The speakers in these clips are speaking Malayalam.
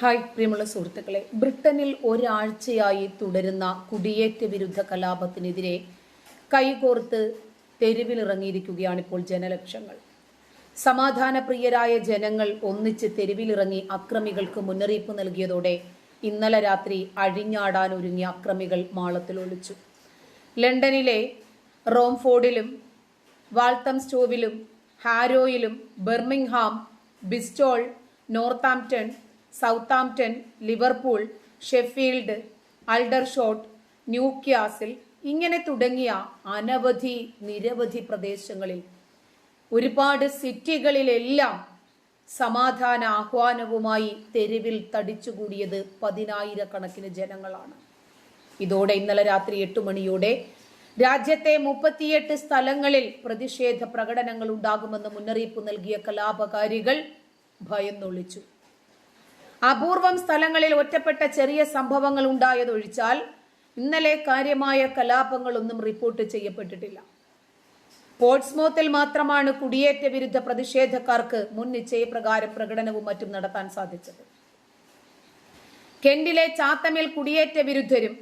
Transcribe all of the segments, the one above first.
ഹായ് പ്രിയമുള്ള സുഹൃത്തുക്കളെ. ബ്രിട്ടനിൽ ഒരാഴ്ചയായി തുടരുന്ന കുടിയേറ്റ വിരുദ്ധ കലാപത്തിനെതിരെ കൈകോർത്ത് തെരുവിലിറങ്ങിയിരിക്കുകയാണ് ഇപ്പോൾ ജനലക്ഷങ്ങൾ. സമാധാനപ്രിയരായ ജനങ്ങൾ ഒന്നിച്ച് തെരുവിലിറങ്ങി അക്രമികൾക്ക് മുന്നറിയിപ്പ് നൽകിയതോടെ ഇന്നലെ രാത്രി അഴിഞ്ഞാടാൻ ഒരുങ്ങിയ അക്രമികൾ മാളത്തിൽ ഒളിച്ചു. ലണ്ടനിലെ റോംഫോർഡിലും വാൾത്തം സ്റ്റോവിലും ഹാരോയിലും Birmingham Bristol Northampton Southampton Liverpool Sheffield Aldershot Newcastle ഇങ്ങനെ തുടങ്ങിയ അനവധി നിരവധി പ്രദേശങ്ങളിൽ ഒരുപാട് സിറ്റികളിലെല്ലാം സമാധാന ആഹ്വാനവുമായി തെരുവിൽ തടിച്ചുകൂടിയത് പതിനായിരക്കണക്കിന് ജനങ്ങളാണ്. ഇതോടെ ഇന്നലെ രാത്രി എട്ട് മണിയോടെ രാജ്യത്തെ മുപ്പത്തിയെട്ട് സ്ഥലങ്ങളിൽ പ്രതിഷേധ പ്രകടനങ്ങൾ ഉണ്ടാകുമെന്ന് മുന്നറിയിപ്പ് നൽകിയ കലാപകാരികൾ ഭയന്നൊളിച്ചു. അപൂർവം സ്ഥലങ്ങളിൽ ഒറ്റപ്പെട്ട ചെറിയ സംഭവങ്ങൾ ഉണ്ടായതൊഴിച്ചാൽ ഇന്നലെ കാര്യമായ കലാപങ്ങളൊന്നും റിപ്പോർട്ട് ചെയ്യപ്പെട്ടിട്ടില്ല. പോർട്സ്മോത്തിൽ മാത്രമാണ് കുടിയേറ്റ വിരുദ്ധ പ്രതിഷേധക്കാർക്ക് മുൻ നിശ്ചയപ്രകാരം പ്രകടനവും മറ്റും നടത്താൻ സാധിച്ചത്. കെന്റിലെ ചാത്തമിൽ കുടിയേറ്റ വിരുദ്ധരും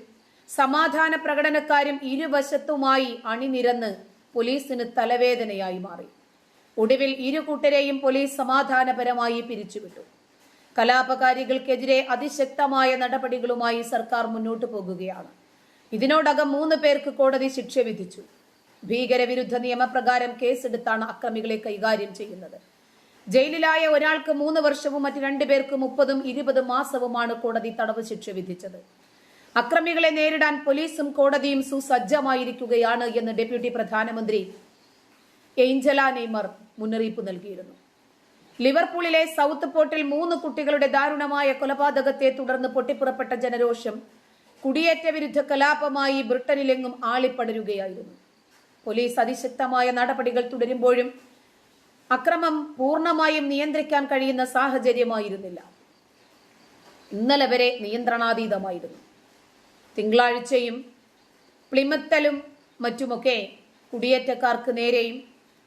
സമാധാന പ്രകടനക്കാരും ഇരുവശത്തുമായി അണിനിരന്ന് പോലീസിന് തലവേദനയായി മാറി. ഒടുവിൽ ഇരു കൂട്ടരെയും പോലീസ് സമാധാനപരമായി പിരിച്ചുവിട്ടു. കലാപകാരികൾക്കെതിരെ അതിശക്തമായ നടപടികളുമായി സർക്കാർ മുന്നോട്ടു പോകുകയാണ്. ഇതിനോടകം മൂന്ന് പേർക്ക് കോടതി ശിക്ഷ വിധിച്ചു. ഭീകരവിരുദ്ധ നിയമപ്രകാരം കേസെടുത്താണ് അക്രമികളെ കൈകാര്യം ചെയ്യുന്നത്. ജയിലിലായ ഒരാൾക്ക് മൂന്ന് വർഷവും മറ്റു രണ്ടുപേർക്ക് മുപ്പതും ഇരുപതും മാസവുമാണ് കോടതി തടവ് ശിക്ഷ വിധിച്ചത്. അക്രമികളെ നേരിടാൻ പോലീസും കോടതിയും സുസജ്ജമായിരിക്കുകയാണ് എന്ന് ഡെപ്യൂട്ടി പ്രധാനമന്ത്രി എയ്ഞ്ചല നെയ്മർ മുന്നറിയിപ്പ് നൽകിയിരുന്നു. ലിവർപൂളിലെ സൗത്ത് പോർട്ടിൽ മൂന്ന് കുട്ടികളുടെ ദാരുണമായ കൊലപാതകത്തെ തുടർന്ന് പൊട്ടിപ്പുറപ്പെട്ട ജനരോഷം. കുടിയേറ്റ വിരുദ്ധ കലാപമായി ബ്രിട്ടനിലെങ്ങും ആളിപ്പടരുകയായിരുന്നു. പോലീസ് അതിശക്തമായ നടപടികൾ തുടരുമ്പോഴും അക്രമം പൂർണമായും നിയന്ത്രിക്കാൻ കഴിയുന്ന സാഹചര്യമായിരുന്നില്ല. ഇന്നലെ വരെ നിയന്ത്രണാതീതമായിരുന്നു. തിങ്കളാഴ്ചയും പ്ലിമത്തലും മറ്റുമൊക്കെ കുടിയേറ്റക്കാർക്ക് നേരെയും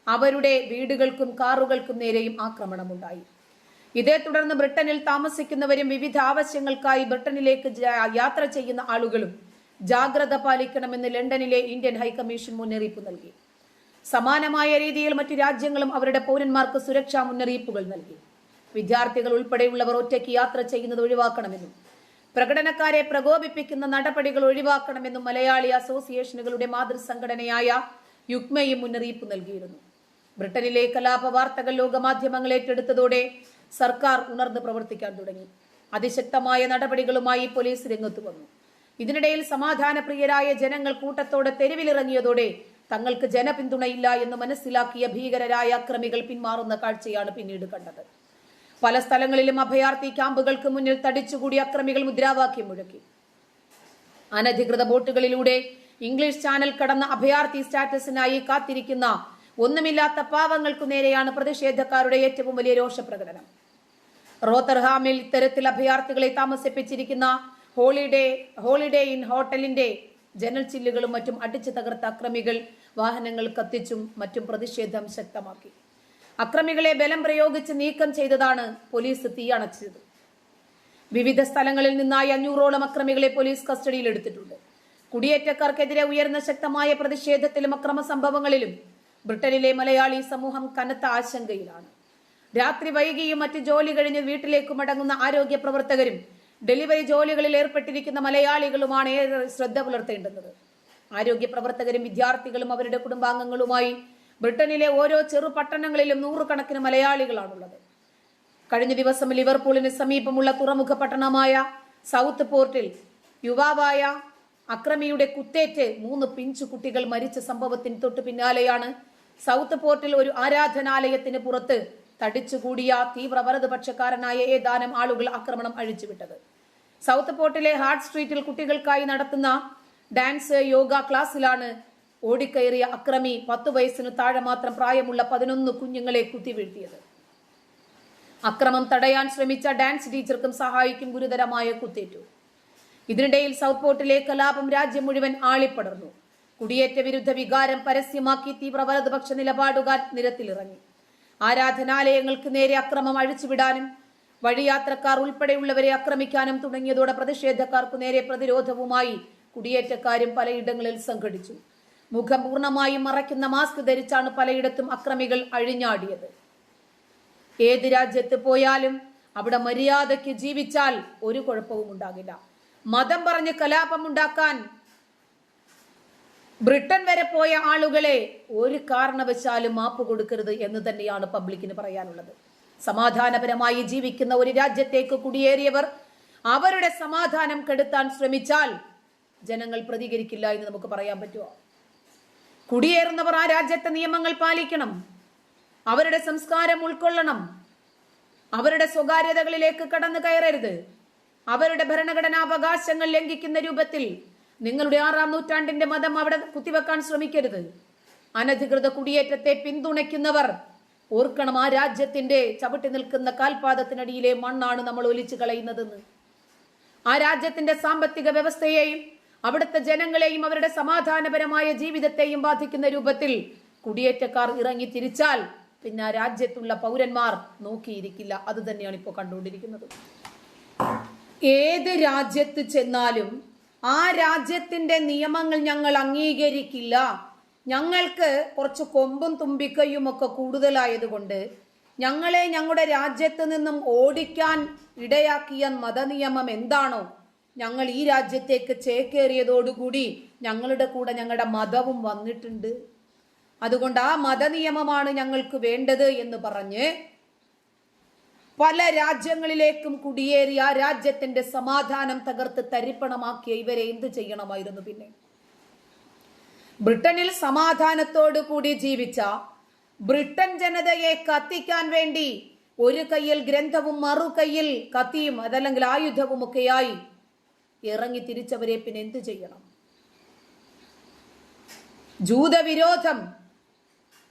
അവരുടെ വീടുകൾക്കും കാറുകൾക്കും നേരെയും ആക്രമണമുണ്ടായി. ഇതേ തുടർന്ന് ബ്രിട്ടനിൽ താമസിക്കുന്നവരും വിവിധ ആവശ്യങ്ങൾക്കായി ബ്രിട്ടനിലേക്ക് യാത്ര ചെയ്യുന്ന ആളുകളും ജാഗ്രത പാലിക്കണമെന്ന് ലണ്ടനിലെ ഇന്ത്യൻ ഹൈക്കമ്മീഷൻ മുന്നറിയിപ്പ് നൽകി. സമാനമായ രീതിയിൽ മറ്റു രാജ്യങ്ങളും അവരുടെ പൗരന്മാർക്ക് സുരക്ഷാ മുന്നറിയിപ്പുകൾ നൽകി. വിദ്യാർത്ഥികൾ ഉൾപ്പെടെയുള്ളവർ ഒറ്റയ്ക്ക് യാത്ര ചെയ്യുന്നത് ഒഴിവാക്കണമെന്നും പ്രകടനക്കാരെ പ്രകോപിപ്പിക്കുന്ന നടപടികൾ ഒഴിവാക്കണമെന്നും മലയാളി അസോസിയേഷനുകളുടെ മാതൃസംഘടനയായ യുക്മയും മുന്നറിയിപ്പ് നൽകിയിരുന്നു. ബ്രിട്ടനിലെ കലാപ വാർത്തകൾ ലോകമാധ്യമങ്ങൾ ഏറ്റെടുത്തതോടെ സർക്കാർ ഉണർന്ന് പ്രവർത്തിക്കാൻ തുടങ്ങി. അതിശക്തമായ നടപടികളുമായി പോലീസ് രംഗത്ത് വന്നു. ഇതിനിടയിൽ സമാധാനപ്രിയരായ ജനങ്ങൾ കൂട്ടത്തോടെ തെരുവിലിറങ്ങിയതോടെ തങ്ങൾക്ക് ജനപിന്തുണയില്ല എന്ന് മനസ്സിലാക്കിയ ഭീകരരായ അക്രമികൾ പിന്മാറുന്ന കാഴ്ചയാണ് പിന്നീട് കണ്ടത്. പല സ്ഥലങ്ങളിലും അഭയാർത്ഥി ക്യാമ്പുകൾക്ക് മുന്നിൽ തടിച്ചുകൂടി അക്രമികൾ മുദ്രാവാക്യം മുഴക്കി. അനധികൃത ബോട്ടുകളിലൂടെ ഇംഗ്ലീഷ് ചാനൽ കടന്ന അഭയാർത്ഥി സ്റ്റാറ്റസിനായി കാത്തിരിക്കുന്ന ഒന്നുമില്ലാത്ത പാവങ്ങൾക്കു നേരെയാണ് പ്രതിഷേധക്കാരുടെ ഏറ്റവും വലിയ രോഷപ്രകടനം. റോത്തർഹാമിൽ ഇത്തരത്തിൽ അഭയാർത്ഥികളെ താമസിപ്പിച്ചിരിക്കുന്ന ഹോളിഡേ ഹോളിഡേ ഇൻ ഹോട്ടലിന്റെ ജനൽ ചില്ലുകളും മറ്റും അടിച്ചു തകർത്ത അക്രമികൾ വാഹനങ്ങൾ കത്തിച്ചും മറ്റും പ്രതിഷേധം ശക്തമാക്കി. അക്രമികളെ ബലം പ്രയോഗിച്ച് നീക്കം ചെയ്തതാണ് പോലീസ് തീയണച്ചത് വിവിധ സ്ഥലങ്ങളിൽ നിന്നായി അഞ്ഞൂറോളം അക്രമികളെ പോലീസ് കസ്റ്റഡിയിൽ എടുത്തിട്ടുണ്ട് കുടിയേറ്റക്കാർക്കെതിരെ ഉയർന്ന ശക്തമായ പ്രതിഷേധത്തിലും അക്രമ സംഭവങ്ങളിലും ബ്രിട്ടനിലെ മലയാളി സമൂഹം കനത്ത ആശങ്കയിലാണ്. രാത്രി വൈകിയും മറ്റ് ജോലി കഴിഞ്ഞ് വീട്ടിലേക്ക് മടങ്ങുന്ന ആരോഗ്യ പ്രവർത്തകരും ഡെലിവറി ജോലികളിൽ ഏർപ്പെട്ടിരിക്കുന്ന മലയാളികളുമാണ് ഏറെ ശ്രദ്ധ പുലർത്തേണ്ടുന്നത്. ആരോഗ്യ പ്രവർത്തകരും വിദ്യാർത്ഥികളും അവരുടെ കുടുംബാംഗങ്ങളുമായി ബ്രിട്ടനിലെ ഓരോ ചെറു പട്ടണങ്ങളിലും നൂറുകണക്കിന് മലയാളികളാണുള്ളത്. കഴിഞ്ഞ ദിവസം ലിവർപൂളിന് സമീപമുള്ള തുറമുഖ പട്ടണമായ സൗത്ത് പോർട്ടിൽ യുവാവായ അക്രമിയുടെ കുത്തേറ്റ് മൂന്ന് പിഞ്ചു കുട്ടികൾ മരിച്ച സംഭവത്തിന് തൊട്ടു പിന്നാലെയാണ് സൗത്ത് പോർട്ടിൽ ഒരു ആരാധനാലയത്തിന് പുറത്ത് തടിച്ചുകൂടിയ തീവ്ര വലതുപക്ഷക്കാരനായ ഏതാനും ആളുകൾ ആക്രമണം അഴിച്ചുവിട്ടത്. സൗത്ത് പോർട്ടിലെ ഹാർട്ട് സ്ട്രീറ്റിൽ കുട്ടികൾക്കായി നടത്തുന്ന ഡാൻസ് യോഗ ക്ലാസ്സിലാണ് ഓടിക്കയറിയ അക്രമി പത്തു വയസ്സിന് താഴെ മാത്രം പ്രായമുള്ള പതിനൊന്ന് കുഞ്ഞുങ്ങളെ കുത്തിവീഴ്ത്തിയത്. അക്രമം തടയാൻ ശ്രമിച്ച ഡാൻസ് ടീച്ചർക്കും സഹായിക്കും ഗുരുതരമായ കുത്തേറ്റു. ഇതിനിടയിൽ സൗത്ത് പോർട്ടിലെ കലാപം രാജ്യം മുഴുവൻ ആളിപ്പടർന്നു. കുടിയേറ്റ വിരുദ്ധ വികാരം പരസ്യമാക്കി തീവ്ര വലതുപക്ഷ നിലപാടുകാർ നിരത്തിലിറങ്ങി. ആരാധനാലയങ്ങൾക്ക് നേരെ അക്രമം അഴിച്ചുവിടാനും വഴിയാത്രക്കാർ ഉൾപ്പെടെയുള്ളവരെ ആക്രമിക്കാനും തുടങ്ങിയതോടെ പ്രതിഷേധക്കാർക്കു നേരെ പ്രതിരോധവുമായി കുടിയേറ്റക്കാരും പലയിടങ്ങളിൽ സംഘടിച്ചു. മുഖം പൂർണമായും മറയ്ക്കുന്ന മാസ്ക് ധരിച്ചാണ് പലയിടത്തും അക്രമികൾ അഴിഞ്ഞാടിയത്. ഏത് രാജ്യത്ത് പോയാലും അവിടെ മര്യാദയ്ക്ക് ജീവിച്ചാൽ ഒരു കുഴപ്പവും ഉണ്ടാകില്ല മതം പറഞ്ഞ് കലാപമുണ്ടാക്കാൻ ബ്രിട്ടൻ വരെ പോയ ആളുകളെ ഒരു കാരണവശാലും മാപ്പ് കൊടുക്കരുത് എന്ന് തന്നെയാണ് പബ്ലിക്കിന് പറയാനുള്ളത്. സമാധാനപരമായി ജീവിക്കുന്ന ഒരു രാജ്യത്തേക്ക് കുടിയേറിയവർ അവരുടെ സമാധാനം കെടുത്താൻ ശ്രമിച്ചാൽ ജനങ്ങൾ പ്രതികരിക്കില്ല എന്ന് നമുക്ക് പറയാൻ പറ്റുമോ? കുടിയേറുന്നവർ ആ രാജ്യത്തെ നിയമങ്ങൾ പാലിക്കണം. അവരുടെ സംസ്കാരം ഉൾക്കൊള്ളണം. അവരുടെ സ്വകാര്യതകളിലേക്ക് കടന്നു കയറരുത്. അവരുടെ ഭരണഘടനാവകാശങ്ങൾ ലംഘിക്കുന്ന രൂപത്തിൽ നിങ്ങളുടെ ആറാം നൂറ്റാണ്ടിന്റെ മതം അവിടെ കുത്തിവെക്കാൻ ശ്രമിക്കരുത്. അനധികൃത കുടിയേറ്റത്തെ പിന്തുണയ്ക്കുന്നവർ ഓർക്കണം ആ രാജ്യത്തിന്റെ ചവിട്ടി നിൽക്കുന്ന കാൽപാദത്തിനടിയിലെ മണ്ണാണ് നമ്മൾ ഒലിച്ചു കളയുന്നതെന്ന്. ആ രാജ്യത്തിന്റെ സാമ്പത്തിക വ്യവസ്ഥയെയും അവിടുത്തെ ജനങ്ങളെയും അവരുടെ സമാധാനപരമായ ജീവിതത്തെയും ബാധിക്കുന്ന രൂപത്തിൽ കുടിയേറ്റക്കാർ ഇറങ്ങി തിരിച്ചാൽ പിന്നെ ആ രാജ്യത്തുള്ള പൗരന്മാർ നോക്കിയിരിക്കില്ല. അത് തന്നെയാണ് ഇപ്പോൾ കണ്ടുകൊണ്ടിരിക്കുന്നത്. ഏത് രാജ്യത്ത് ചെന്നാലും ആ രാജ്യത്തിന്റെ നിയമങ്ങൾ ഞങ്ങൾ അംഗീകരിക്കില്ല. ഞങ്ങൾക്ക് കുറച്ച് കൊമ്പും തുമ്പിക്കയും ഒക്കെ കൂടുതലായതുകൊണ്ട് ഞങ്ങളെ ഞങ്ങളുടെ രാജ്യത്ത് നിന്നും ഓടിക്കാൻ ഇടയാക്കിയ മതനിയമം എന്താണോ ഞങ്ങൾ ഈ രാജ്യത്തേക്ക് ചേക്കേറിയതോടുകൂടി ഞങ്ങളുടെ കൂടെ ഞങ്ങളുടെ മതവും വന്നിട്ടുണ്ട്. അതുകൊണ്ട് ആ മതനിയമമാണ് ഞങ്ങൾക്ക് വേണ്ടത് എന്ന് പറഞ്ഞ് പല രാജ്യങ്ങളിലേക്കും കുടിയേറി ആ രാജ്യത്തിന്റെ സമാധാനം തകർത്ത് തരിപ്പണമാക്കിയ ഇവരെ എന്ത് ചെയ്യണമായിരുന്നു പിന്നെ? ബ്രിട്ടനിൽ സമാധാനത്തോടു കൂടി ജീവിച്ച ബ്രിട്ടൻ ജനതയെ കത്തിക്കാൻ വേണ്ടി ഒരു കയ്യിൽ ഗ്രന്ഥവും മറു കയ്യിൽ കത്തിയും അതല്ലെങ്കിൽ ആയുധവും ഒക്കെയായി ഇറങ്ങി തിരിച്ചവരെ പിന്നെ എന്ത് ചെയ്യണം? ജൂതവിരോധം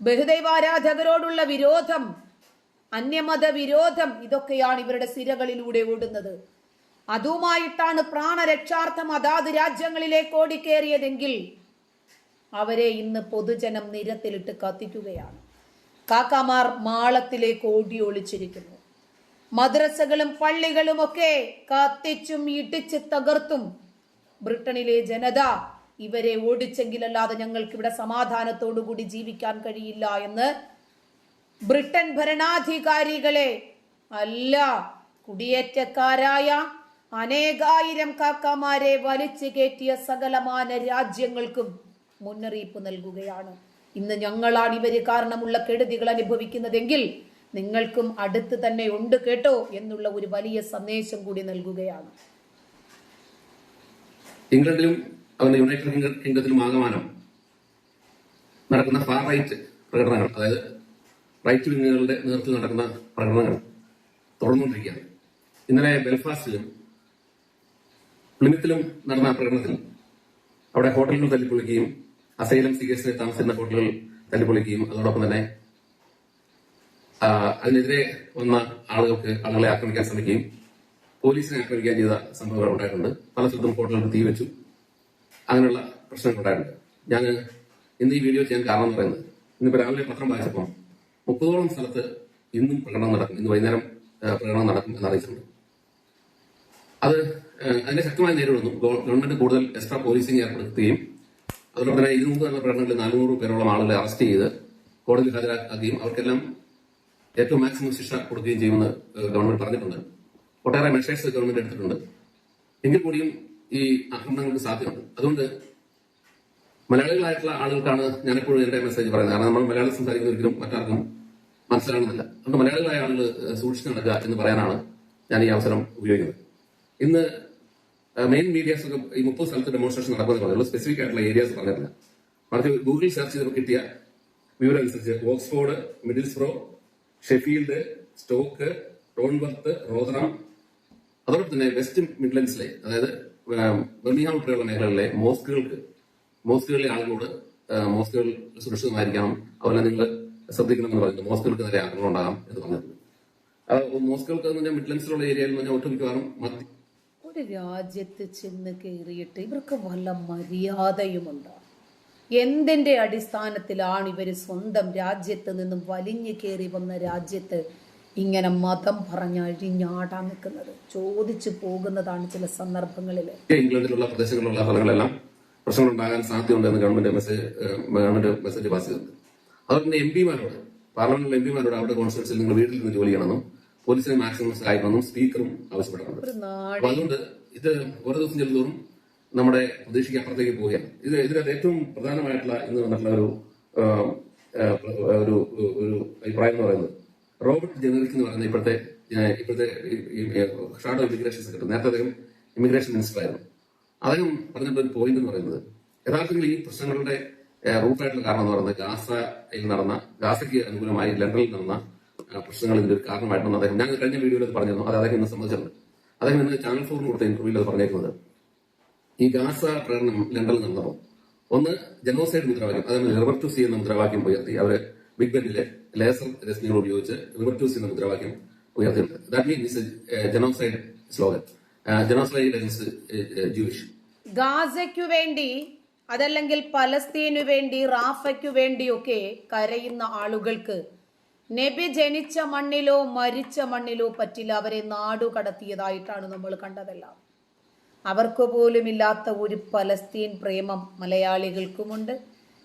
ബഹുദൈവാരാധകരോടുള്ള വിരോധം അന്യമത വിരോധം ഇതൊക്കെയാണ് ഇവരുടെ സിരകളിലൂടെ ഓടുന്നത്. അതുമായിട്ടാണ് പ്രാണരക്ഷാർത്ഥം അതാത് രാജ്യങ്ങളിലേക്ക് ഓടിക്കേറിയതെങ്കിൽ അവരെ ഇന്ന് പൊതുജനം നിരത്തിലിട്ട് കത്തിക്കുകയാണ്. കാക്കമാർ മാളത്തിലേക്ക് ഓടി ഒളിച്ചിരിക്കുന്നു. മദ്രസകളും പള്ളികളുമൊക്കെ കത്തിച്ചും ഇടിച്ച് തകർത്തും ബ്രിട്ടനിലെ ജനത ഇവരെ ഓടിച്ചെങ്കിലല്ലാതെ ഞങ്ങൾക്ക് ഇവിടെ സമാധാനത്തോടുകൂടി ജീവിക്കാൻ കഴിയില്ല എന്ന് ബ്രിട്ടൻ ഭരണാധികാരികളെ അല്ല കുടിയേറ്റക്കാരായ അനേകായിരം കാക്കമാരെ വലിച്ചു കയറ്റിയ സകലമാന രാജ്യങ്ങൾക്കും മുന്നറിയിപ്പ് നൽകുകയാണ്. ഇന്ന് ഞങ്ങളാണ് ഇവർ കാരണമുള്ള കെടുതികൾ അനുഭവിക്കുന്നതെങ്കിൽ നിങ്ങൾക്കും അടുത്ത് തന്നെ ഉണ്ട് കേട്ടോ എന്നുള്ള ഒരു വലിയ സന്ദേശം കൂടി നൽകുകയാണ്. ഇംഗ്ലണ്ടിലും യുണൈറ്റഡ് കിങ്ഡ- കിങ്ഡത്തിലും ആകമാനം നടക്കുന്ന ഫാർ റൈറ്റ് പ്രകടനങ്ങൾ അതായത് റൈറ്റ് വിങ്ങുകളുടെ നേതൃത്വത്തിൽ നടക്കുന്ന പ്രകടനങ്ങൾ തുടർന്നുകൊണ്ടിരിക്കുകയാണ്. ഇന്നലെ ബെൽഫാസ്റ്റിലും പ്ലിമിത്തിലും നടന്ന പ്രകടനത്തിൽ അവിടെ ഹോട്ടലുകൾ തല്ലിപ്പൊളിക്കുകയും അസൈലം സീക്കേഴ്സിനെ താമസിക്കുന്ന ഹോട്ടലുകൾ തല്ലിപ്പൊളിക്കുകയും അതോടൊപ്പം തന്നെ അതിനെതിരെ വന്ന ആളുകൾക്ക് ആളുകളെ ആക്രമിക്കാൻ ശ്രമിക്കുകയും പോലീസിനെ ആക്രമിക്കാൻ ചെയ്ത സംഭവങ്ങൾ ഉണ്ടായിട്ടുണ്ട്. പല സ്ഥലത്തും ഹോട്ടലുകൾ തീ വെച്ചു. അങ്ങനെയുള്ള പ്രശ്നങ്ങൾ ഉണ്ടായിട്ടുണ്ട്. ഞാൻ ഇന്ന് ഈ വീഡിയോ ചെയ്യാൻ കാരണം എന്ന് പറയുന്നത് ഇന്നിപ്പോ രാവിലെ പത്രം വായിച്ചപ്പോൾ മുപ്പതോളം സ്ഥലത്ത് ഇന്നും പ്രകടനം നടക്കും. ഇന്ന് വൈകുന്നേരം പ്രകടനം നടക്കും എന്ന് അറിയിച്ചിട്ടുണ്ട്. അത് അതിനെ ശക്തമായി നേരിടുന്നു. ഗവൺമെന്റ് കൂടുതൽ എക്സ്ട്രാ പോലീസിംഗ് ഏർപ്പെടുത്തുകയും അതുപോലെ തന്നെ ഇതിനു മുമ്പ് പ്രകടനങ്ങളിൽ നാനൂറ് പേരോളം ആളുകളെ അറസ്റ്റ് ചെയ്ത് കോടതിയിൽ ഹാജരാക്കുകയും അവർക്കെല്ലാം ഏറ്റവും മാക്സിമം ശിക്ഷ കൊടുക്കുകയും ചെയ്യുമെന്ന് ഗവൺമെന്റ് പറഞ്ഞിട്ടുണ്ട്. ഒട്ടേറെ മെഷേഴ്സ് ഗവൺമെന്റ് എടുത്തിട്ടുണ്ട്. എങ്കിൽ കൂടിയും ഈ ആക്രമണങ്ങൾക്ക് സാധ്യതയുണ്ട്. അതുകൊണ്ട് മലയാളികളായിട്ടുള്ള ആളുകൾക്കാണ് ഞാൻ എപ്പോഴും എന്റെ മെസ്സേജ് പറയുന്നത്. കാരണം നമ്മൾ മലയാളം സംസാരിക്കുന്ന ഒരിക്കലും മറ്റാർക്കും മനസ്സിലാകുന്നില്ല അതുകൊണ്ട് മലയാളികളായ ആളുകൾ സൂക്ഷിച്ചു നടക്കുക എന്ന് പറയാനാണ് ഞാൻ ഈ അവസരം ഉപയോഗിക്കുന്നത്. ഇന്ന് മെയിൻ മീഡിയാസ് ഒക്കെ ഈ മുപ്പത് സ്ഥലത്ത് ഡെമോൺസ്ട്രേഷൻ നടക്കുന്നത് പറഞ്ഞുള്ളൂ സ്പെസിഫിക് ആയിട്ടുള്ള ഏരിയാസ് പറഞ്ഞിട്ടില്ല. മറിച്ച് ഗൂഗിൾ സെർച്ച് ചെയ്തപ്പോൾ കിട്ടിയ വിവരം അനുസരിച്ച് Oxford Middlesbrough Sheffield Stoke Tamworth Rotherham അതോടൊപ്പം തന്നെ വെസ്റ്റ് മിഡ്ലൻഡ്സിലെ അതായത് ബർമിഹാം ഉൾപ്പെടെയുള്ള മേഖലകളിലെ മോസ്കുകൾക്ക് മോസ്കുകളിലെ ആളുകളോട് മോസ്കുകൾ സുരക്ഷിതമായിരിക്കണം. അതുപോലെ നിങ്ങൾ ശ്രദ്ധിക്കണമെന്ന് പറയുന്നു. മോസ്കുകൾക്ക് നേരെ ആക്രമണം ഉണ്ടാകാം എന്ന് പറഞ്ഞിട്ടുണ്ട്. മോസ്കുകൾക്ക് എന്ന് പറഞ്ഞാൽ മിഡ്ലൻഡ്സിലുള്ള ഏരിയയിൽ എന്ന് പറഞ്ഞാൽ ഒട്ടുമിക്കവാറും മതി ഒരു രാജ്യത്ത് ചെന്ന് കയറിയിട്ട് ഇവർക്ക് വല്ല മര്യാദയുമുണ്ടോ? എന്തിന്റെ അടിസ്ഥാനത്തിലാണ് ഇവർ സ്വന്തം രാജ്യത്ത് നിന്നും വലിഞ്ഞു കയറി വന്ന രാജ്യത്ത് ഇങ്ങനെ മതം പറഞ്ഞഴിഞ്ഞാടാൻ നിൽക്കുന്നത്? ചോദിച്ചു പോകുന്നതാണ് ചില സന്ദർഭങ്ങളിൽ ഇംഗ്ലണ്ടിലുള്ള പ്രദേശങ്ങളിലുള്ള സ്ഥലങ്ങളെല്ലാം പ്രശ്നങ്ങൾ ഉണ്ടാകാൻ സാധ്യതയുണ്ടെന്ന് government message government message pass ചെയ്തിട്ടുണ്ട് അതുപോലെ തന്നെ എം പിമാരോട് പാർലമെന്റിലെ എം പിമാരോട് അവരുടെ കോൺസ്റ്റൻസിൽ നിങ്ങൾ വീട്ടിൽ നിന്ന് ജോലി ചെയ്യണമെന്നും പോലീസിനെ മാക്സിമം സഹായിക്കണമെന്നും സ്പീക്കറും ആവശ്യപ്പെട്ടിട്ടുണ്ട്. അപ്പൊ അതുകൊണ്ട് ഇത് ഓരോ ദിവസം ചെല്ലുന്നതോറും നമ്മുടെ പ്രതീക്ഷയ്ക്ക് അപ്പുറത്തേക്ക് പോവുകയാണ്. ഇത് ഇതിനകത്ത് ഏറ്റവും പ്രധാനമായിട്ടുള്ള ഇന്ന് വന്നിട്ടുള്ള ഒരു ഒരു ഒരു അഭിപ്രായം എന്ന് പറയുന്നത് റോബർട്ട് ജനറിക് എന്ന് പറയുന്ന ഇപ്പോഴത്തെ ഇപ്പോഴത്തെ ഷാഡോ ഇമിഗ്രേഷൻ സെക്രട്ടറി നേരത്തെ അദ്ദേഹം ഇമിഗ്രേഷൻ മിനിസ്റ്റർ ആയിരുന്നു അദ്ദേഹം പറഞ്ഞിട്ട് ഒരു പോയിന്റ് എന്ന് പറയുന്നത് യഥാർത്ഥത്തിൽ ഈ പ്രശ്നങ്ങളുടെ റൂട്ടായിട്ടുള്ള കാരണം എന്ന് പറയുന്നത് ഗാസയിൽ നടന്ന ഗാസയ്ക്ക് അനുകൂലമായി ലണ്ടനിൽ നടന്ന പ്രശ്നങ്ങൾ ഇതിന്റെ ഒരു കാരണമായിട്ടാണ് അദ്ദേഹം. ഞാൻ കഴിഞ്ഞ വീഡിയോയിൽ അത് പറഞ്ഞിരുന്നു. അത് അദ്ദേഹം ഇന്ന് സംബന്ധിച്ചിട്ടുണ്ട് അദ്ദേഹം ഇന്ന് ചാനൽ ഫോറിന് കൊടുത്ത ഇന്റർവ്യൂവിൽ അത് പറഞ്ഞേക്കുന്നത് ഈ ഗാസ പ്രകടനം ലണ്ടനിൽ നടന്നപ്പോൾ ഒന്ന് ജനോസൈഡ് മുദ്രാവാക്യം അതായത് റിവർ ടു സി എന്ന മുദ്രാവാക്യം ഉയർത്തി. അവർ ബിഗ് ബെന്നിലെ ലേസർ രശ്മികൾ ഉപയോഗിച്ച് റിവർ ടു സി എന്ന മുദ്രാവാക്യം ഉയർത്തിയിട്ടുണ്ട്. ദാറ്റ് മീൻസ് ജനോസൈഡ് സ്ലോഗൻ ഗാസയ്ക്കു വേണ്ടി അതല്ലെങ്കിൽ പലസ്തീനു വേണ്ടി റാഫയ്ക്കു വേണ്ടിയൊക്കെ കരയുന്ന ആളുകൾക്ക് നബി ജനിച്ച മണ്ണിലോ മരിച്ച മണ്ണിലോ പറ്റില്ല അവരെ നാടു കടത്തിയതായിട്ടാണ് നമ്മൾ കണ്ടതെല്ലാം. അവർക്ക് പോലുമില്ലാത്ത ഒരു പലസ്തീൻ പ്രേമം മലയാളികൾക്കുമുണ്ട്.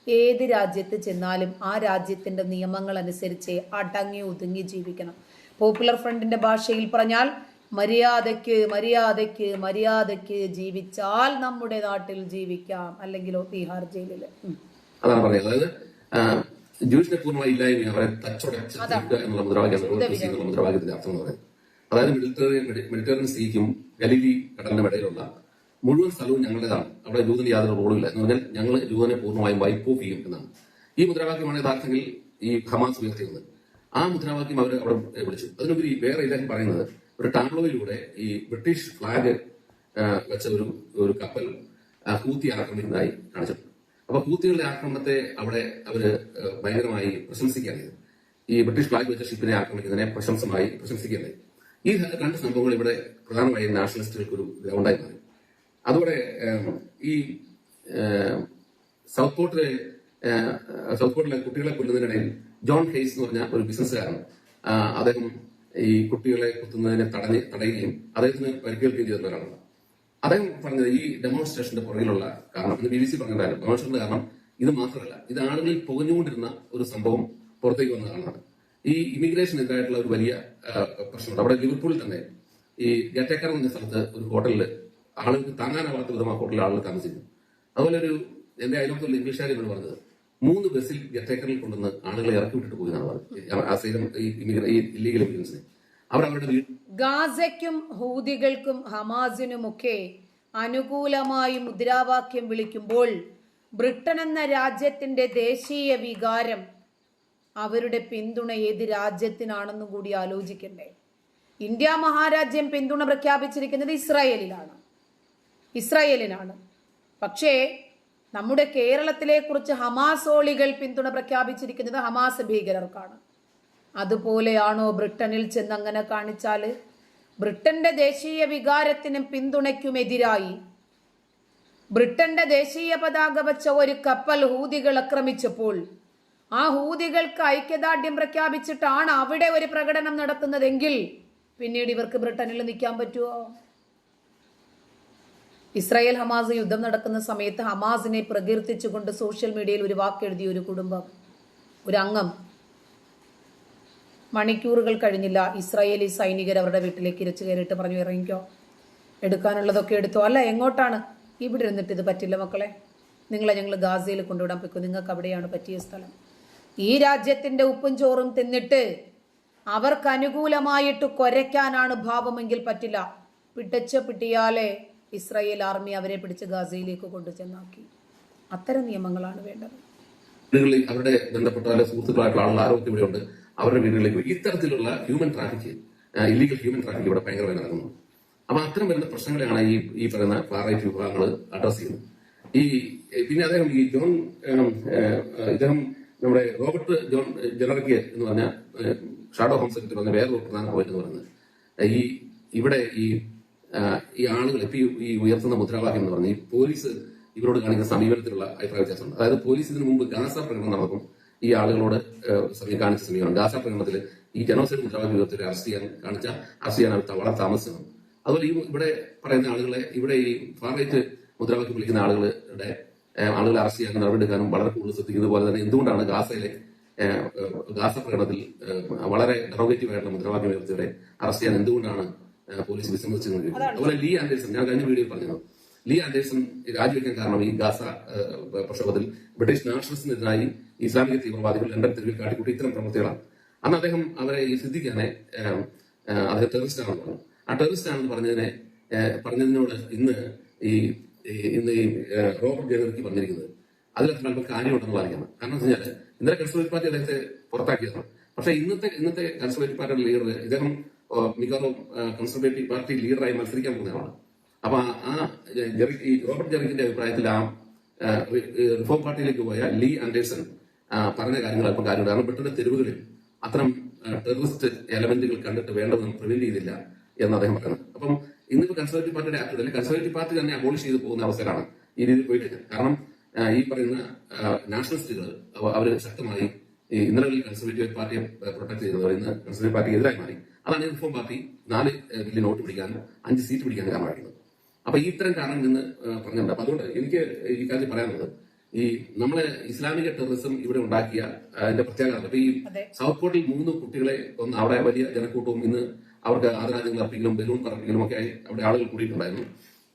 ഏത് രാജ്യത്ത് ചെന്നാലും ആ രാജ്യത്തിന്റെ നിയമങ്ങൾ അനുസരിച്ച് അടങ്ങി ഒതുങ്ങി ജീവിക്കണം. പോപ്പുലർ ഫ്രണ്ടിന്റെ ഭാഷയിൽ പറഞ്ഞാൽ മര്യാദയ്ക്ക് മര്യാദയ്ക്ക് മര്യാദയ്ക്ക് ജീവിച്ചാൽ നമ്മുടെ നാട്ടിൽ ജീവിക്കാം. അല്ലെങ്കിലോ തീഹാർ ജയിലിൽ. അതാണ് പറയുന്നത്. അതായത് ആ, ജൂയിഷിനെ പൂർണമായി ഇല്ലായ്മ അവരെ തച്ചുടച്ച് എന്നുള്ള മുദ്രാവാക്യം മുദ്രാവാക്യത്തിന്റെ അർത്ഥം എന്ന് പറയുന്നത്. അതായത് മെഡിറ്ററേനിയൻ മെഡിറ്ററേനിയൻ സീക്കും ഗലീലി കടലിനും ഇടയിലുള്ള മുഴുവൻ സ്ഥലവും ഞങ്ങളുടേതാണ്. അവിടെ ജൂതന് യാതൊരു റോളും ഇല്ല എന്ന് പറഞ്ഞാൽ ഞങ്ങൾ ജൂതനെ പൂർണമായും വൈപ്പ് ഓഫ് ചെയ്യും എന്നാണ്. ഈ മുദ്രാവാക്യമാണ് യഥാർത്ഥത്തിൽ ഈ ഹമാസ് ഉയർത്തിയത് ആ മുദ്രാവാക്യം അവർ അവിടെ വിളിച്ചു. അതിനുപരി വേറെ ഇദ്ദേഹം പറയുന്നത് ഒരു ടാബ്ലോയിലൂടെ ഈ ബ്രിട്ടീഷ് ഫ്ലാഗ് വെച്ച ഒരു ഒരു കപ്പൽ ഹൂത്തി ആക്രമിക്കുന്നതായി കാണിച്ചിട്ടുണ്ട്. അപ്പൊ ഹൂത്തികളുടെ ആക്രമണത്തെ അവിടെ അവർ ഭയങ്കരമായി പ്രശംസിക്കുകയാണ് ഈ ബ്രിട്ടീഷ് ഫ്ലാഗ് വെച്ച ഷിപ്പിനെ ആക്രമിക്കുന്നതിനെ പ്രശംസമായി പ്രശംസിക്കുന്നത് ഈ രണ്ട് സംഭവങ്ങൾ ഇവിടെ പ്രധാനമായും നാഷണലിസ്റ്റുകൾക്ക് ഒരു ഗ്രൗണ്ടായി മാറി. അതോടെ ഈ സൗത്ത് പോർട്ടിലെ സൗത്ത് പോർട്ടിലെ കുട്ടികളെ കൊല്ലുന്നതിനിടയിൽ ജോൺ ഹെയ്സ് എന്ന് പറഞ്ഞ ഒരു ബിസിനസ്സുകാരൻ അദ്ദേഹം ഈ കുട്ടികളെ കുത്തുന്നതിനെ തടഞ്ഞ് തടയുകയും അദ്ദേഹത്തിന് പരിക്കേൽക്കുകയും ചെയ്ത ഒരാളാണ്. അദ്ദേഹം പറഞ്ഞത് ഈ ഡെമോൺസ്ട്രേഷന്റെ പുറകിലുള്ള കാരണം ബി ബി സി പറഞ്ഞതായിരുന്നു ഡെമോൺസ്ട്രേഷന്റെ കാരണം ഇത് മാത്രമല്ല ഇത് ആളുകളിൽ പുകഞ്ഞുകൊണ്ടിരുന്ന ഒരു സംഭവം പുറത്തേക്ക് വന്ന കാരണമാണ്. ഈ ഇമിഗ്രേഷനെതിരായിട്ടുള്ള ഒരു വലിയ പ്രശ്നമുണ്ട്. അവിടെ ലിവർപൂളിൽ തന്നെ ഈ ഗട്ടേക്കർ എന്ന സ്ഥലത്ത് ഒരു ഹോട്ടലിൽ ആളുകൾക്ക് താങ്ങാനാവാത്ത വിധം ആ ഹോട്ടലിൽ ആളുകൾ താമസിക്കുന്നു. അതുപോലെ ഒരു എന്റെ അയലോക്കത്തുള്ള ഇംഗ്ലീഷുകാരി ഇവിടെ പറഞ്ഞത് മൂന്ന് ബസ്സിൽ ഗട്ടേക്കറിൽ കൊണ്ടുവന്ന് ആളുകളെ ഇറക്കി വിട്ടിട്ട് പോയി എന്നാണ് ഈ ഇല്ലീഗൽ ഇമിഗ്രൻസിനെ അവർ അവരുടെ വീട് ഗാസയ്ക്കും ഹൂതികൾക്കും ഹമാസിനുമൊക്കെ അനുകൂലമായി മുദ്രാവാക്യം വിളിക്കുമ്പോൾ ബ്രിട്ടൻ എന്ന രാജ്യത്തിന്റെ ദേശീയ വികാരം അവരുടെ പിന്തുണ ഏത് രാജ്യത്തിനാണെന്നും കൂടി ആലോചിക്കണ്ടേ. ഇന്ത്യ മഹാരാജ്യം പിന്തുണ പ്രഖ്യാപിച്ചിരിക്കുന്നത് ഇസ്രായേലിലാണ്. ഇസ്രായേലിനാണ്. പക്ഷേ നമ്മുടെ കേരളത്തിലെ കുറിച്ച് ഹമാസോളികൾ പിന്തുണ പ്രഖ്യാപിച്ചിരിക്കുന്നത് ഹമാസ് ഭീകരർക്കാണ്. അതുപോലെയാണോ ബ്രിട്ടനിൽ ചെന്നങ്ങനെ കാണിച്ചാൽ? ബ്രിട്ടന്റെ ദേശീയ വികാരത്തിനും പിന്തുണയ്ക്കുമെതിരായി ബ്രിട്ടന്റെ ദേശീയ പതാക വച്ച ഒരു കപ്പൽ ഹൂതികൾ ആക്രമിച്ചപ്പോൾ ആ ഹൂതികൾക്ക് ഐക്യദാർഢ്യം പ്രഖ്യാപിച്ചിട്ടാണ് അവിടെ ഒരു പ്രകടനം നടത്തുന്നതെങ്കിൽ പിന്നീട് ഇവർക്ക് ബ്രിട്ടനിൽ നിൽക്കാൻ പറ്റുമോ ഇസ്രായേൽ ഹമാസ് യുദ്ധം നടക്കുന്ന സമയത്ത് ഹമാസിനെ പ്രകീർത്തിച്ചുകൊണ്ട് സോഷ്യൽ മീഡിയയിൽ ഒരു വാക്കെഴുതിയ ഒരു കുടുംബം ഒരു അംഗം. മണിക്കൂറുകൾ കഴിഞ്ഞില്ല ഇസ്രായേലി സൈനികർ അവരുടെ വീട്ടിലേക്ക് ഇരച്ചു കയറിയിട്ട് പറഞ്ഞു ഇറങ്ങിക്കോ. എടുക്കാനുള്ളതൊക്കെ എടുത്തോ. അല്ല എങ്ങോട്ടാണ്? ഇവിടെ ഇരുന്നിട്ട് ഇത് പറ്റില്ല മക്കളെ. നിങ്ങളെ ഞങ്ങൾ ഗാസയിൽ കൊണ്ടുവിടാൻ പോയിക്കോ. നിങ്ങൾക്ക് അവിടെയാണ് പറ്റിയ സ്ഥലം. ഈ രാജ്യത്തിന്റെ ഉപ്പും ചോറും തിന്നിട്ട് അവർക്ക് അനുകൂലമായിട്ട് കൊരയ്ക്കാനാണ് ഭാവമെങ്കിൽ പറ്റില്ല. പിട്ടച്ച പിട്ടിയാലെ ഇസ്രായേൽ ആർമി അവരെ പിടിച്ച് ഗാസയിലേക്ക് കൊണ്ടുചെന്നാക്കി. അത്തരം നിയമങ്ങളാണ് വേണ്ടത്. വീടുകളിൽ അവരുടെ ബന്ധപ്പെട്ട അല്ലെ സുഹൃത്തുക്കളായിട്ടുള്ള ആളുകൾ ആരൊക്കെ ഇവിടെ ഉണ്ട് അവരുടെ വീടുകളിലേക്ക് പോയി. ഇത്തരത്തിലുള്ള human traffic illegal human traffic ഇവിടെ ഭയങ്കരമായി നടക്കുന്നു. അപ്പൊ അത്തരം വരുന്ന പ്രശ്നങ്ങളെയാണ് ഈ ഈ പറയുന്ന ഫാറൈറ്റ് വിഭാഗങ്ങൾ അഡ്രസ് ചെയ്യുന്നത്. ഈ പിന്നെ അദ്ദേഹം ഈ ജോൺ ഇദ്ദേഹം നമ്മുടെ റോബർട്ട് ജോൺ ജനറിക്ക് എന്ന് പറഞ്ഞ ഷാഡോ ഹോം സെക്രട്ടറി പറഞ്ഞ വേറൊരു പ്രധാന പോയിന്റ് എന്ന് പറയുന്നത്. ഈ ഇവിടെ ഈ ഈ ആളുകൾ ഇപ്പൊ ഈ- ഉയർത്തുന്ന മുദ്രാവാക്യം എന്ന് പറഞ്ഞാൽ ഈ പോലീസ് ഇവരോട് കാണിക്കുന്ന സമീപനത്തിലുള്ള അഭിപ്രായ വ്യത്യാസമുണ്ട്. അതായത് പോലീസ് ഇതിനു മുമ്പ് ഗാസ പ്രകടനം നടക്കും ഈ ആളുകളോട് കാണിച്ച സമീപനം ഗാസ പ്രകടനത്തിൽ ഈ ജനോസൈഡ് മുദ്രാവാക്യം ഉയർത്തി അറസ്റ്റ് ചെയ്യാൻ കാണിച്ച അറസ്റ്റ് ചെയ്യാൻ വളരെ താമസിക്കുന്നു അതുപോലെ ഈ ഇവിടെ പറയുന്ന ആളുകളെ ഇവിടെ ഈ ഫാറേറ്റ് മുദ്രാവാക്യം വിളിക്കുന്ന ആളുകളുടെ ആളുകളെ അറസ്റ്റ് ചെയ്യാൻ നടപടിയെടുക്കാനും വളരെ കൂടുതൽ ശ്രദ്ധിക്കുന്നത് പോലെ തന്നെ എന്തുകൊണ്ടാണ് ഗാസയിലെ ഗാസ പ്രകടനത്തിൽ വളരെ ഡെറോഗേറ്റീവ് ആയിട്ടുള്ള മുദ്രാവാക്യം ഉയർത്തിയവരെ അറസ്റ്റ് ചെയ്യാൻ എന്തുകൊണ്ടാണ് പോലീസ് വിസമ്മതിച്ചത് അതുപോലെ ലീ ആൻഡേഴ്സൺ ഞാൻ കഴിഞ്ഞ വീഡിയോയിൽ പറഞ്ഞു ലീ ആൻഡേഴ്സൺ രാജിവെക്കാൻ കാരണം ഈ ഗാസ പ്രക്ഷോഭത്തിൽ ബ്രിട്ടീഷ് നാഷണലിസ്റ്റിനെതിരായി ഇസ്ലാമിക തീവ്രവാദികൾ ലണ്ടൻ തെരുവിൽ കാട്ടിക്കൂട്ടി ഇത്തരം പ്രവൃത്തികളാണ്. അന്ന് അദ്ദേഹം അവരെ ഈ സിദ്ധിക്കാനെ അദ്ദേഹം ടെററിസ്റ്റ് ആണെന്ന് പറഞ്ഞു. ആ ടെററിസ്റ്റ് ആണെന്ന് പറഞ്ഞതിനെ പറഞ്ഞതിനോട് ഇന്ന് ഈ ഇന്ന് ഈ റോബർട്ട് ജനറിക്ക് പറഞ്ഞിരിക്കുന്നത്. അതിലൊക്കെ അല്പം കാര്യമുണ്ടെന്ന് പറയുന്നത് കാരണം എന്ന് വെച്ചാൽ ഇന്നലെ കൺസർവേറ്റീവ് പാർട്ടി അദ്ദേഹത്തെ പുറത്താക്കിയതാണ്. പക്ഷെ ഇന്നത്തെ ഇന്നത്തെ കൺസർവേറ്റീവ് പാർട്ടിയുടെ ലീഡർ ഇദ്ദേഹം മിക്കവാറും കൺസർവേറ്റീവ് പാർട്ടി ലീഡറായി മത്സരിക്കാൻ പോകുന്നതാണ്. അപ്പൊ ആ- ഈ റോബർട്ട് ജെറിക്കിന്റെ അഭിപ്രായത്തിൽ ആ റിഫോം പാർട്ടിയിലേക്ക് പോയ ലീ ആൻഡേഴ്സൺ പറഞ്ഞ കാര്യങ്ങൾ അല്പം കാര്യമുണ്ട് കാരണം ബ്രിട്ടന്റെ തെരുവുകളിൽ അത്തരം ടെററിസ്റ്റ് എലമെന്റുകൾ കണ്ടിട്ട് വേണ്ടതെന്ന് പ്രിവെന്റ് ചെയ്തില്ല എന്ന് അദ്ദേഹം പറയുന്നത് അപ്പം ഇന്നിപ്പോ കൺസർവേറ്റീവ് പാർട്ടിയുടെ ആക്ട് അല്ലെങ്കിൽ കൺസർവേറ്റീവ് പാർട്ടി തന്നെ അബോളിഷ് ചെയ്ത് പോകുന്ന അവസരമാണ് ഈ രീതിയിൽ പോയിട്ട് കാരണം ഈ പറയുന്ന നാഷണലിസ്റ്റുകൾ അവർ ശക്തമായി ഇന്നലെ കൺസർവേറ്റീവ് പാർട്ടിയെ പ്രൊട്ടക്ട് ചെയ്തത് ഇന്ന് കൺസർവേറ്റീവ് പാർട്ടിക്ക് എതിരായി മാറി. അതാണ് റിഫോം പാർട്ടി നാല് വലിയ നോട്ട് പിടിക്കാനും അഞ്ച് സീറ്റ് പിടിക്കാനും കാരണമായിട്ടുള്ളത് അപ്പൊ ഈ ഇത്തരം കാരണം നിന്ന് പറഞ്ഞിട്ടുണ്ട് അപ്പൊ അതുകൊണ്ട് എനിക്ക് ഈ കാര്യത്തിൽ പറയാനുള്ളത് ഈ നമ്മളെ ഇസ്ലാമിക ടെററിസം ഇവിടെ ഉണ്ടാക്കിയ അതിന്റെ പ്രത്യേകത അപ്പൊ ഈ സൗത്ത് പോർട്ടിൽ മൂന്ന് കുട്ടികളെ ഒന്ന് അവിടെ വലിയ ജനക്കൂട്ടവും ഇന്ന് അവർക്ക് ആദരാജ്യങ്ങൾ അർപ്പിക്കലും ബലൂൺ പറപ്പിക്കലും ഒക്കെ ആയി അവിടെ ആളുകൾ കൂടിയിട്ടുണ്ടായിരുന്നു.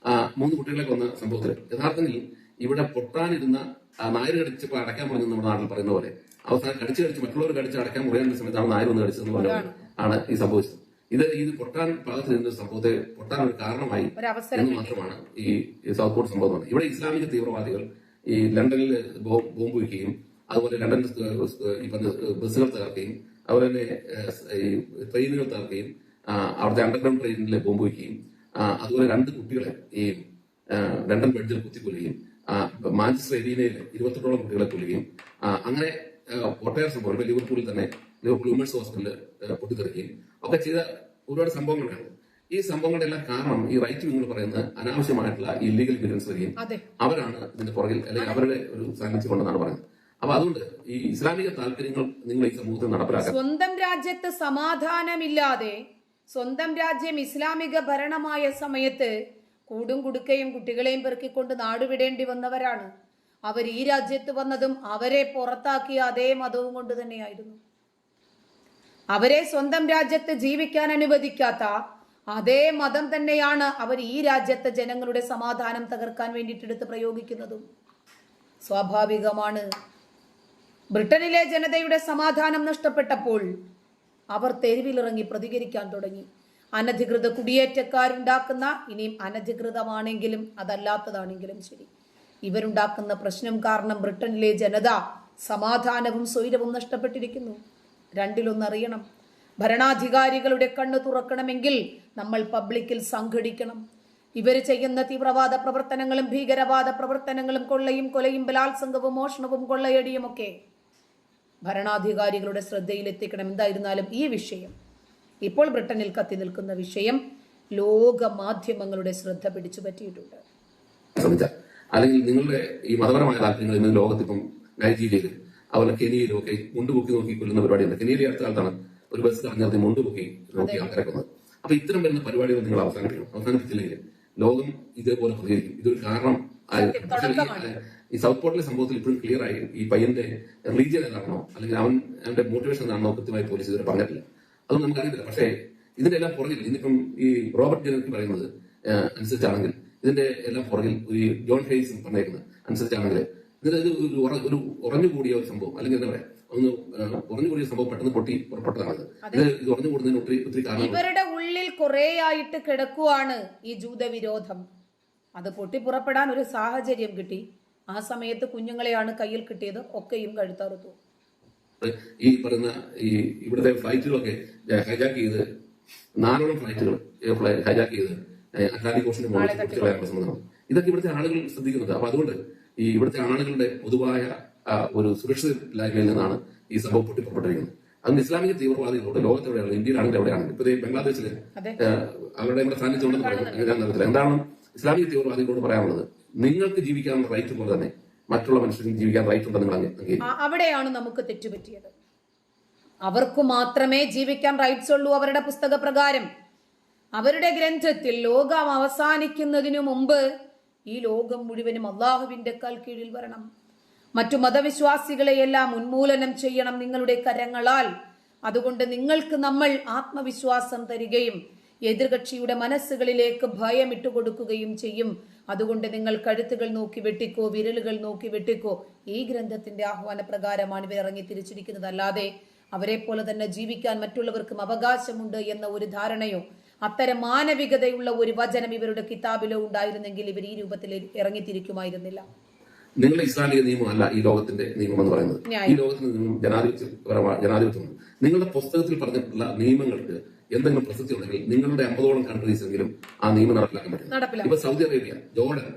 ആ മൂന്ന് കുട്ടികളെ കൊന്ന സംഭവത്തിൽ യഥാർത്ഥത്തിൽ ഇവിടെ പൊട്ടാനിരുന്ന നായർ കടിച്ചപ്പോൾ അടയ്ക്കാൻ പറഞ്ഞു നമ്മുടെ നാട്ടിൽ പറയുന്ന പോലെ അവസാനം കടിച്ച് കടിച്ച് മറ്റുള്ളവർ കടിച്ച് അടയ്ക്കാൻ മുറിയാനുള്ള സമയത്താണ് നായർ ഒന്ന് കടിച്ചതെന്ന് പറഞ്ഞു ആണ് ഈ സംഭവിച്ചത്. ഇത് ഇത് പൊട്ടാൻ പാകത്തിൽ നിന്ന സംഭവത്തെ പൊട്ടാൻ ഒരു കാരണമായി എന്ന് മാത്രമാണ് ഈ സൗത്ത് പോർട്ട് സംഭവം പറഞ്ഞത് ഇവിടെ ഇസ്ലാമിക തീവ്രവാദികൾ ഈ ലണ്ടനിൽ ബോംബ് വയ്ക്കുകയും അതുപോലെ ലണ്ടനിൽ ഈ പറഞ്ഞ ബസ്സുകൾ തകർക്കുകയും അതുപോലെ തന്നെ ഈ ട്രെയിനുകൾ തകർക്കുകയും അവിടുത്തെ അണ്ടർഗ്രൗണ്ട് ട്രെയിനിൽ ബോംബ് വയ്ക്കുകയും അതുപോലെ രണ്ട് കുട്ടികളെ ഈ ലണ്ടൻ ബെഡ്ജിൽ കുത്തിക്കൊല്ലുകയും മാഞ്ചസ്റ്റർ എരീനയിൽ ഇരുപത്തെട്ടോളം കുട്ടികളെ കൊല്ലുകയും അങ്ങനെ ഒട്ടേറെ സംഭവം ലിവർപൂളിൽ തന്നെ ലിവർപൂൾ വിമൻസ് ഹോസ്പിറ്റലിൽ പൊട്ടിത്തെറിക്കുകയും ഒക്കെ ചെയ്ത ഒരുപാട് സംഭവങ്ങളാണ് ഈ സംഭവങ്ങളുടെ എല്ലാം കാരണം ഈ റൈറ്റ് വിങ്ങൾ പറയുന്ന അനാവശ്യമായിട്ടുള്ള ഇല്ലീഗൽ ഇമിഗ്രൻസ് വരികയും അതെ. അവരാണ് ഇതിന്റെ പുറകിൽ അല്ലെങ്കിൽ അവരുടെ ഒരു സാന്നിധ്യം കൊണ്ടെന്നാണ് പറയുന്നത്. അപ്പൊ അതുകൊണ്ട് ഈ ഇസ്ലാമിക താല്പര്യങ്ങൾ നിങ്ങൾ ഈ സമൂഹത്തിൽ നടപ്പിലാക്കുക സ്വന്തം രാജ്യത്ത് സമാധാനമില്ലാതെ സ്വന്തം രാജ്യം ഇസ്ലാമിക ഭരണമായ സമയത്ത് കൂടും കുടുക്കയും കുട്ടികളെയും പെറുക്കിക്കൊണ്ട് നാടുവിടേണ്ടി വന്നവരാണ്. അവർ ഈ രാജ്യത്ത് വന്നതും അവരെ പുറത്താക്കിയ അതേ മതവും കൊണ്ട് തന്നെയായിരുന്നു. അവരെ സ്വന്തം രാജ്യത്ത് ജീവിക്കാൻ അനുവദിക്കാത്ത അതേ മതം തന്നെയാണ് അവർ ഈ രാജ്യത്തെ ജനങ്ങളുടെ സമാധാനം തകർക്കാൻ വേണ്ടിയിട്ടെടുത്ത് പ്രയോഗിക്കുന്നതും. സ്വാഭാവികമാണ്. ബ്രിട്ടനിലെ ജനതയുടെ സമാധാനം നഷ്ടപ്പെട്ടപ്പോൾ അവർ തെരുവിലിറങ്ങി പ്രതികരിക്കാൻ തുടങ്ങി. അനധികൃത കുടിയേറ്റക്കാരുണ്ടാക്കുന്ന ഇനിയും അനധികൃതമാണെങ്കിലും അതല്ലാത്തതാണെങ്കിലും ശരി. ഇവരുണ്ടാക്കുന്ന പ്രശ്നം കാരണം ബ്രിട്ടനിലെ ജനത സമാധാനവും സ്വൈരവും നഷ്ടപ്പെട്ടിരിക്കുന്നു. രണ്ടിലൊന്നറിയണം. ഭരണാധികാരികളുടെ കണ്ണ് തുറക്കണമെങ്കിൽ നമ്മൾ പബ്ലിക്കിൽ സംഘടിക്കണം. ഇവർ ചെയ്യുന്ന തീവ്രവാദ പ്രവർത്തനങ്ങളും ഭീകരവാദ പ്രവർത്തനങ്ങളും കൊള്ളയും കൊലയും ബലാത്സംഗവും മോഷണവും കൊള്ളയടിയുമൊക്കെ ഭരണാധികാരികളുടെ ശ്രദ്ധയിലെത്തിക്കണം. എന്തായിരുന്നാലും ഈ വിഷയം ഇപ്പോൾ ബ്രിട്ടനിൽ കത്തി നിൽക്കുന്ന വിഷയം ലോക മാധ്യമങ്ങളുടെ ശ്രദ്ധ പിടിച്ചു പറ്റിയിട്ടുണ്ട്. അല്ലെങ്കിൽ നിങ്ങളുടെ ഈ മതപരമായ താല്പര്യങ്ങൾ ഇന്ന് ലോകത്തിപ്പം നൈജീരിയയിലും അതുപോലെ കെനിയയിലും ഒക്കെ മുണ്ട് പൊക്കി നോക്കി കൊല്ലുന്ന പരിപാടിയുണ്ട്. കെനിയയിലെ അടുത്ത കാലത്താണ് ഒരു ബസ് കളഞ്ഞാൽ മുണ്ട് പൊക്കി നോക്കി ആൾക്കാരെ കൊന്നത് അപ്പൊ ഇത്തരം വരുന്ന പരിപാടികൾ നിങ്ങൾ അവസാനിപ്പിക്കണം. അവസാനിപ്പിച്ചില്ലെങ്കിൽ ലോകം ഇതേപോലെ പ്രതികരിക്കും ഇതൊരു കാരണം. ഈ, സൗത്ത് പോർട്ടിലെ സംഭവത്തിൽ ഇപ്പോഴും ക്ലിയർ ആയി. ഈ പയ്യന്റെ റീജിയൻ ഏതാണോ അല്ലെങ്കിൽ അവൻ അവന്റെ മോട്ടിവേഷൻ എന്താണോ കൃത്യമായി പോലീസ് ഇതുവരെ പറഞ്ഞിട്ടില്ല. അതൊന്നും നമുക്കറിയില്ല പക്ഷേ ഇതിന്റെ എല്ലാം പുറകിൽ ഇന്നിപ്പം ഈ റോബർട്ട് ജനർക്ക് പറയുന്നത് അനുസരിച്ചാണെങ്കിൽ ഇതിന്റെ എല്ലാം പുറകിൽ ഈ ജോൺ ഹേസ് പറഞ്ഞേക്കുന്നത് അനുസരിച്ചാണെങ്കിൽ ഇത് ഒരു ഒരു ഉറഞ്ഞുകൂടിയ ഒരു സംഭവം. അല്ലെങ്കിൽ എന്താ പറയാ ഒന്ന് ഉറഞ്ഞുകൂടിയ സംഭവം പെട്ടെന്ന് പൊട്ടി പുറപ്പെട്ടതാണ് ഇത് ഇത് ഉറഞ്ഞുകൂടുന്നതിന് ഒത്തിരി ഒത്തിരി കാരണം ഇവരുടെ ഉള്ളിൽ കുറേയായിട്ട് കിടക്കുവാണ് ഈ ജൂതവിരോധം. അത് പൊട്ടി പുറപ്പെടാൻ ഒരു സാഹചര്യം കിട്ടി. ആ സമയത്ത് കുഞ്ഞുങ്ങളെയാണ് കയ്യിൽ കിട്ടിയത്. ഒക്കെയും കഴുത്തറുത്തു. ഈ പറയുന്ന ഈ ഇവിടുത്തെ ഫ്ലൈറ്റുകളൊക്കെ ഹൈജാക്ക് ചെയ്ത് നാലോളം ഫ്ലൈറ്റുകൾ ഹൈജാക്ക് ചെയ്ത് അറ്റ്ലാന്റിക് ഓഷന്റെ മുകളിൽ ഇതൊക്കെ ഇവിടുത്തെ ആളുകൾ ശ്രദ്ധിക്കുന്നുണ്ട്. അപ്പൊ അതുകൊണ്ട് ഈ ഇവിടുത്തെ ആളുകളുടെ പൊതുവായ ഒരു സുരക്ഷിതമില്ലായ്മയിൽ നിന്നാണ് ഈ സംഭവം പൊട്ടിപ്പുറപ്പെട്ടിരിക്കുന്നത്. അന്ന് ഇസ്ലാമിക തീവ്രവാദികളോട് ലോകത്തെവിടെയാണ് ഇന്ത്യയിലാണെങ്കിൽ എവിടെയാണ്? ഇപ്പൊ ബംഗ്ലാദേശിൽ അവരുടെ ഇവിടെ സാന്നിധ്യം ഉണ്ടെന്ന് ഞാൻ നടത്തില്ല എന്താണ് ഇസ്ലാമിക തീവ്രവാദികളോട് പറയാനുള്ളത്? നിങ്ങൾക്ക് ജീവിക്കാനുള്ള റൈറ്റ് പോലെ തന്നെ മറ്റുള്ള മനുഷ്യർക്ക് ജീവിക്കാൻ റൈറ്റ് ഉണ്ടെന്ന് നിങ്ങൾ അവിടെയാണ് നമുക്ക് തെറ്റുപറ്റിയത്. അവർക്ക് മാത്രമേ ജീവിക്കാൻ റൈറ്റ്സ് ഉള്ളൂ അവരുടെ പുസ്തക പ്രകാരം അവരുടെ ഗ്രന്ഥത്തിൽ ലോകം അവസാനിക്കുന്നതിനു മുമ്പ് ഈ ലോകം മുഴുവനും അള്ളാഹുവിന്റെ കാൽ കീഴിൽ വരണം. മറ്റു മതവിശ്വാസികളെയെല്ലാം ഉന്മൂലനം ചെയ്യണം നിങ്ങളുടെ കരങ്ങളാൽ. അതുകൊണ്ട് നിങ്ങൾക്ക് നമ്മൾ ആത്മവിശ്വാസം തരികയും എതിർകക്ഷിയുടെ മനസ്സുകളിലേക്ക് ഭയം ഇട്ടുകൊടുക്കുകയും ചെയ്യും. അതുകൊണ്ട് നിങ്ങൾ കഴുത്തുകൾ നോക്കി വെട്ടിക്കോ വിരലുകൾ നോക്കി വെട്ടിക്കോ. ഈ ഗ്രന്ഥത്തിന്റെ ആഹ്വാന പ്രകാരമാണ് ഇവർ ഇറങ്ങി തിരിച്ചിരിക്കുന്നത് അല്ലാതെ അവരെ പോലെ തന്നെ ജീവിക്കാൻ മറ്റുള്ളവർക്കും അവകാശമുണ്ട് എന്ന ഒരു ധാരണയോ അത്തരം മാനവികതയുള്ള ഒരു വചനം ഇവരുടെ കിതാബിലോ ഉണ്ടായിരുന്നെങ്കിൽ ഇവർ ഈ രൂപത്തിൽ ഇറങ്ങിത്തിരിക്കുമായിരുന്നില്ല. നിങ്ങൾ ഇസ്ലാമിക നിയമമല്ല ഈ ലോകത്തിന്റെ നിയമം എന്ന് പറയുന്നത്. ഈ ലോകത്തിന്റെ നിയമം ജനാധിപത്യപരമായ ജനാധിപത്യമാണ് നിങ്ങളുടെ പുസ്തകത്തിൽ പറഞ്ഞിട്ടുള്ള നിയമങ്ങൾക്ക് എന്തെങ്കിലും പ്രസക്തി ഉണ്ടെങ്കിൽ നിങ്ങളുടെ അമ്പതോളം കൺട്രീസെങ്കിലും ആ നിയമം നടപ്പിലാക്കാൻ പറ്റും. ഇപ്പൊ സൗദി അറേബ്യ ജോർഡൻ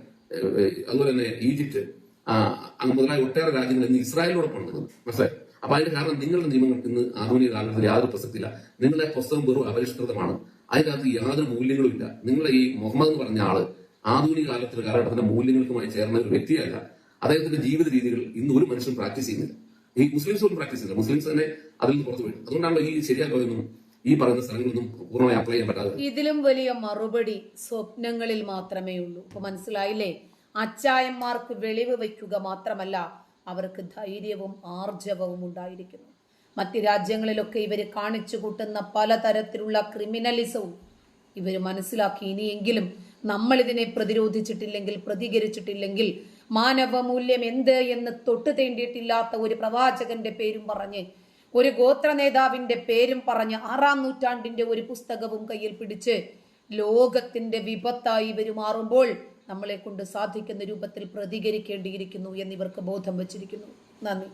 അതുപോലെ തന്നെ ഈജിപ്റ്റ് ആ, അങ്ങ് മുതലായ ഒട്ടേറെ രാജ്യങ്ങൾ ഇന്ന് ഇസ്രായേലിനോടൊപ്പം ഉണ്ടെന്ന് മനസ്സിലായി? അപ്പൊ അതിന്റെ കാരണം നിങ്ങളുടെ നിയമങ്ങൾക്ക് ഇന്ന് ആധുനിക കാലത്തിൽ യാതൊരു പ്രസക്തിയില്ല. നിങ്ങളുടെ പുസ്തകം വെറും അപരിഷ്കൃതമാണ്. അതിനകത്ത് യാതൊരു മൂല്യങ്ങളും ഇല്ല നിങ്ങളെ ഈ മുഹമ്മദ് എന്ന് പറഞ്ഞ ആൾ ആധുനിക കാലത്തിന്റെ കാലഘട്ടത്തിന്റെ മൂല്യങ്ങൾക്കുമായി ചേർന്ന ഒരു വ്യക്തിയല്ല. അദ്ദേഹത്തിന്റെ ജീവിത രീതികൾ ഇന്ന് ഒരു മനുഷ്യനും പ്രാക്ടീസ് ചെയ്യുന്നില്ല. ഈ മുസ്ലിംസ് ഒന്നും പ്രാക്ടീസ് ചെയ്യുന്നില്ല മുസ്ലിംസ് തന്നെ അതിൽ നിന്ന് പുറത്തു പോയി. അതുകൊണ്ടാണ് ഈ ശരിയാക്കുന്നു ഈ പറയുന്ന സ്ഥലങ്ങളൊന്നും പൂർണമായി അപ്ലൈ ചെയ്യാൻ പറ്റാതെ. ഇതിലും വലിയ മറുപടി സ്വപ്നങ്ങളിൽ മാത്രമേ ഉള്ളൂ. ഇപ്പൊ മനസ്സിലായില്ലേ? അച്ചായന്മാർക്ക് വെളിവ് വയ്ക്കുക മാത്രമല്ല അവർക്ക് ധൈര്യവും ആർജവവും ഉണ്ടായിരിക്കുന്നു. മറ്റ് രാജ്യങ്ങളിലൊക്കെ ഇവർ കാണിച്ചു കൂട്ടുന്ന പലതരത്തിലുള്ള ക്രിമിനലിസവും ഇവർ മനസ്സിലാക്കി. ഇനിയെങ്കിലും നമ്മൾ ഇതിനെ പ്രതിരോധിച്ചിട്ടില്ലെങ്കിൽ പ്രതികരിച്ചിട്ടില്ലെങ്കിൽ മാനവ മൂല്യം എന്ത് എന്ന് തൊട്ടു തേണ്ടിയിട്ടില്ലാത്ത ഒരു പ്രവാചകന്റെ പേരും പറഞ്ഞ് ഒരു ഗോത്ര നേതാവിന്റെ പേരും പറഞ്ഞ് ആറാം നൂറ്റാണ്ടിന്റെ ഒരു പുസ്തകവും കയ്യിൽ പിടിച്ച് ലോകത്തിന്റെ വിപത്തായി പെരുമാറുമ്പോൾ നമ്മളെ കൊണ്ട് സാധിക്കുന്ന രൂപത്തിൽ പ്രതികരിക്കേണ്ടിയിരിക്കുന്നു എന്നിവർക്ക് ബോധം വച്ചിരിക്കുന്നു. നന്ദി.